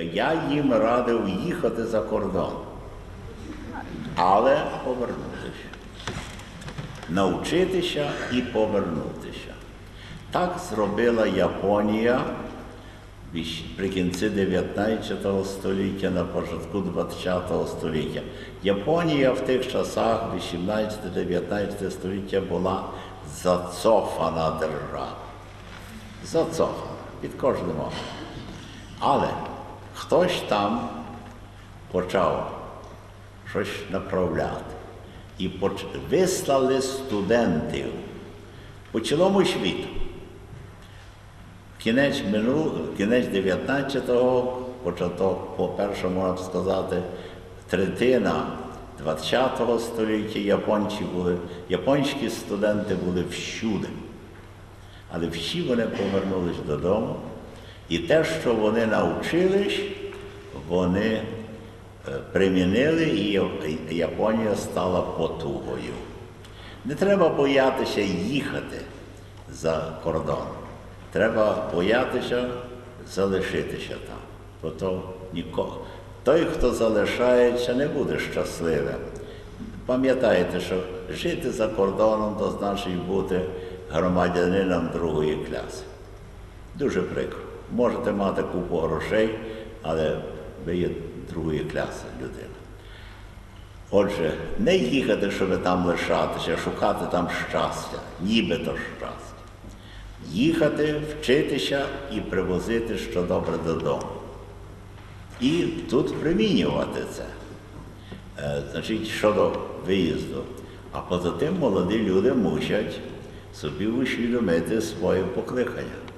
Я, їм радив їхати за кордон, але повернутися. Навчитися і повернутися. Так зробила Японія при кінці 19 століття, на початку 20 століття. Японія в тих часах, 18-19 століття, була зацофана держава. Зацофана під кожним. Але хтось там почав щось направляти. І вислали студентів по цілому світу. Кінець минул, кінець 19-го, початок, по-перше, можна сказати, третина 20-го століття японці були, японські студенти були всюди. Але всі вони повернулись додому, і те, що вони навчились, вони е, примінили, і Японія стала потугою. Не треба боятися їхати за кордон. Треба боятися залишитися там. Бо то нікого. Той, хто залишається, не буде щасливим. Пам'ятайте, що жити за кордоном то значить бути громадянином другої класи. Дуже прикро. Можете мати купу грошей, але ви є другої класи людина. Отже, не їхати, щоб там лишатися, шукати там щастя, нібито щастя. Їхати, вчитися і привозити що добре додому. І тут примінювати це. Е, Значить, щодо виїзду. А поза тим молоді люди мусять собі усвідомити своє покликання.